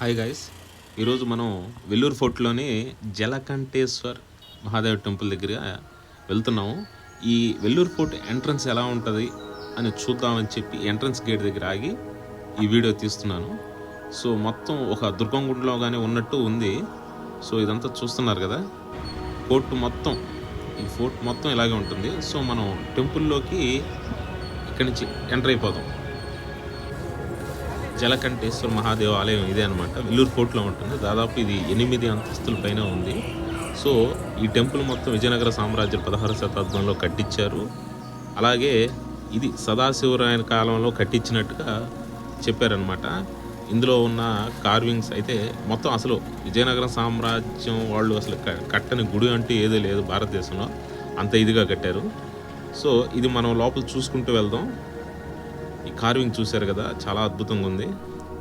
Hi guys ఈరోజు మనం వెల్లూరు ఫోర్ట్లోని జలకంఠేశ్వర్ మహాదేవ్ టెంపుల్ దగ్గర వెళ్తున్నాము. ఈ వెల్లూరు ఫోర్ట్ ఎంట్రన్స్ ఎలా ఉంటుంది అని చూద్దామని చెప్పి ఎంట్రన్స్ గేట్ దగ్గర ఆగి ఈ వీడియో తీస్తున్నాను. సో మొత్తం ఒక దుర్గం గుడిలో కానీ ఉన్నట్టు ఉంది. సో ఇదంతా చూస్తున్నారు కదా. ఫోర్ట్ మొత్తం ఈ ఫోర్ట్ మొత్తం ఇలాగే ఉంటుంది. సో మనం టెంపుల్లోకి ఇక్కడి నుంచి ఎంటర్ అయిపోదాం. జలకంఠేశ్వర మహాదేవ ఆలయం ఇదే అనమాట వెల్లూరు ఫోర్ట్లో ఉంటుంది. దాదాపు ఇది ఎనిమిది అంతస్తుల పైన ఉంది. సో ఈ టెంపుల్ మొత్తం విజయనగర సామ్రాజ్యం పదహారు శతాబ్దంలో కట్టించారు. అలాగే ఇది సదాశివరాయన కాలంలో కట్టించినట్టుగా చెప్పారనమాట ఇందులో ఉన్న కార్వింగ్స్ అయితే మొత్తం అసలు విజయనగరం సామ్రాజ్యం వాళ్ళు అసలు కట్టని గుడి అంటూ ఏదో లేదు భారతదేశంలో. అంత ఇదిగా కట్టారు. సో ఇది మనం లోపల చూసుకుంటూ వెళ్దాం. ఈ కార్వింగ్ చూశారు కదా చాలా అద్భుతంగా ఉంది.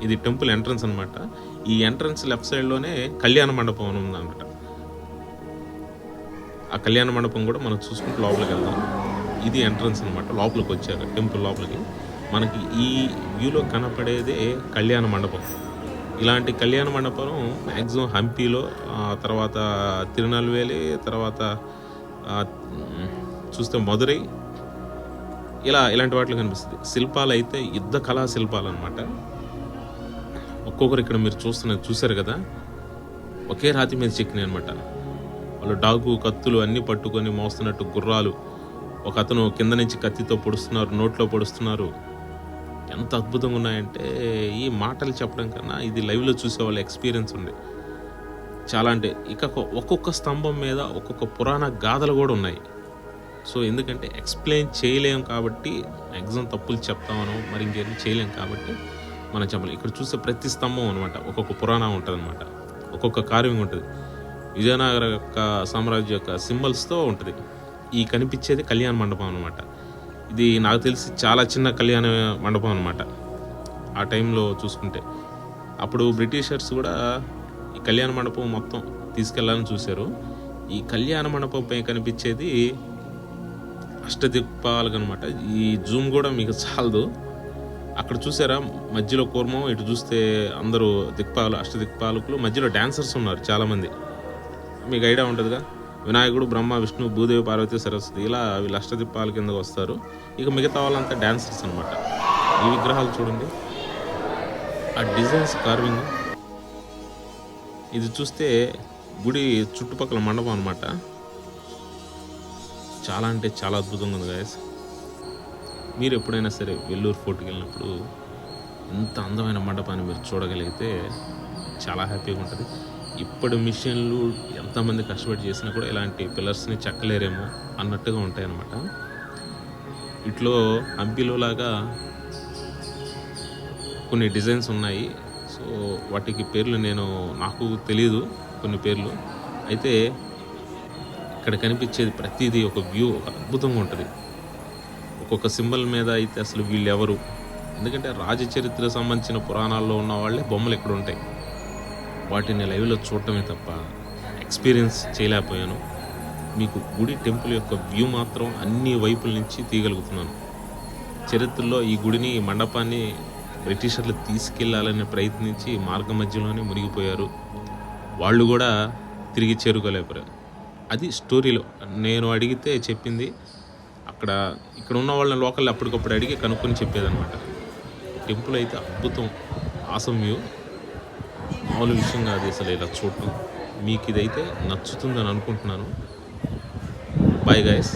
ఇది టెంపుల్ ఎంట్రన్స్ అనమాట ఈ ఎంట్రన్స్ లెఫ్ట్ సైడ్లోనే కళ్యాణ మండపం అని ఉందన్నమాట. ఆ కళ్యాణ మండపం కూడా మనం చూసుకుంటూ లోపలికి వెళ్దాం. ఇది ఎంట్రన్స్ అనమాట లోపలికి వచ్చాక టెంపుల్ లోపలికి. మనకి ఈ వ్యూలో కనపడేదే కళ్యాణ మండపం. ఇలాంటి కళ్యాణ మండపం మ్యాక్సిమం హంపీలో తర్వాత తిరునల్వేలి తర్వాత చూస్తే మదురై ఇలా ఇలాంటి వాటిలో కనిపిస్తుంది. శిల్పాలు అయితే యుద్ధ కళా శిల్పాలు అనమాట ఒక్కొక్కరు ఇక్కడ మీరు చూస్తున్న చూశారు కదా? ఒకే రాతి మీద చెక్కినాయి అనమాట వాళ్ళు డాగు కత్తులు అన్నీ పట్టుకొని మోస్తున్నట్టు గుర్రాలు. ఒక అతను కింద నుంచి కత్తితో పొడుస్తున్నారు నోట్లో పొడుస్తున్నారు. ఎంత అద్భుతంగా ఉన్నాయంటే ఈ మాటలు చెప్పడం కన్నా ఇది లైవ్లో చూసే వాళ్ళ ఎక్స్పీరియన్స్ ఉంది. చాలా అంటే ఇక ఒక్కొక్క స్తంభం మీద ఒక్కొక్క పురాణ గాథలు కూడా ఉన్నాయి. సో ఎందుకంటే ఎక్స్ప్లెయిన్ చేయలేం కాబట్టి మ్యాక్సిమం తప్పులు చెప్తామను మరి ఇంకేం చేయలేం కాబట్టి మనం చెప్పలేం. ఇక్కడ చూస్తే ప్రతి స్తంభం అనమాట ఒక్కొక్క పురాణం ఉంటుంది అనమాట ఒక్కొక్క కార్వింగ్ ఉంటుంది. విజయనగర యొక్క సామ్రాజ్యం యొక్క సింబల్స్తో ఉంటుంది. ఈ కనిపించేది కళ్యాణ మండపం అనమాట ఇది నాకు తెలిసి చాలా చిన్న కళ్యాణ మండపం అనమాట ఆ టైంలో చూసుకుంటే. అప్పుడు బ్రిటిషర్స్ కూడా ఈ కళ్యాణ మండపం మొత్తం తీసుకెళ్ళాలని చూశారు. ఈ కళ్యాణ మండపంపై కనిపించేది అష్టదిక్పాలకు అనమాట ఈ జూమ్ కూడా మీకు చాలదు. అక్కడ చూసారా? మధ్యలో కూర్మం ఇటు చూస్తే అందరూ దిక్పాలు అష్టదిక్పాలకులు మధ్యలో డ్యాన్సర్స్ ఉన్నారు చాలామంది. మీకు ఐడియా ఉంటుందిగా? వినాయకుడు బ్రహ్మ విష్ణు భూదేవి పార్వతి సరస్వతి ఇలా వీళ్ళు అష్టదిప్పాల కిందకు వస్తారు. ఇక మిగతా వాళ్ళంతా డ్యాన్సర్స్ అనమాట ఈ విగ్రహాలు చూడండి. ఆ డిజైన్స్ కార్వింగ్. ఇది చూస్తే గుడి చుట్టుపక్కల మండపం అనమాట చాలా అంటే చాలా అద్భుతంగా ఉంది గాయస్ మీరు ఎప్పుడైనా సరే వెల్లూరు ఫోర్ట్కి వెళ్ళినప్పుడు ఇంత అందమైన మండపాన్ని మీరు చూడగలిగితే చాలా హ్యాపీగా ఉంటుంది. ఇప్పటి మిషన్లు ఎంతమంది కష్టపడి చేసినా కూడా ఇలాంటి పిల్లర్స్ని చెక్కలేరేమో అన్నట్టుగా ఉంటాయన్నమాట. ఇట్లో హంపీలో లాగా కొన్ని డిజైన్స్ ఉన్నాయి. సో వాటికి పేర్లు నేను నాకు తెలియదు కొన్ని పేర్లు. అయితే ఇక్కడ కనిపించేది ప్రతిదీ ఒక వ్యూ ఒక అద్భుతంగా ఉంటుంది. ఒక్కొక్క సింబల్ మీద అయితే అసలు వీళ్ళు ఎవరు ఎందుకంటే రాజచరిత్ర సంబంధించిన పురాణాల్లో ఉన్న వాళ్ళే బొమ్మలు ఇక్కడ ఉంటాయి? వాటిని లైవ్లో చూడటమే తప్ప ఎక్స్పీరియన్స్ చేయలేకపోయాను. మీకు గుడి టెంపుల్ యొక్క వ్యూ మాత్రం అన్ని వైపుల నుంచి తీయగలుగుతున్నాను. చరిత్రలో ఈ గుడిని ఈ మండపాన్ని బ్రిటిషర్లు తీసుకెళ్ళాలని ప్రయత్నించి మార్గ మధ్యలోనే మునిగిపోయారు. వాళ్ళు కూడా తిరిగి చేరుకోలేకపోయారు. అది స్టోరీలో. నేను అడిగితే చెప్పింది అక్కడ ఇక్కడ ఉన్న వాళ్ళని లోకల్ అప్పటికప్పుడు అడిగి కనుక్కొని చెప్పేదనమాట టెంపుల్ అయితే అద్భుతం ఆసం వ్యూ. మామూలు విషయం కాదు అసలు ఇలా చూడటం. మీకు ఇదైతే నచ్చుతుందని అనుకుంటున్నాను. Bye guys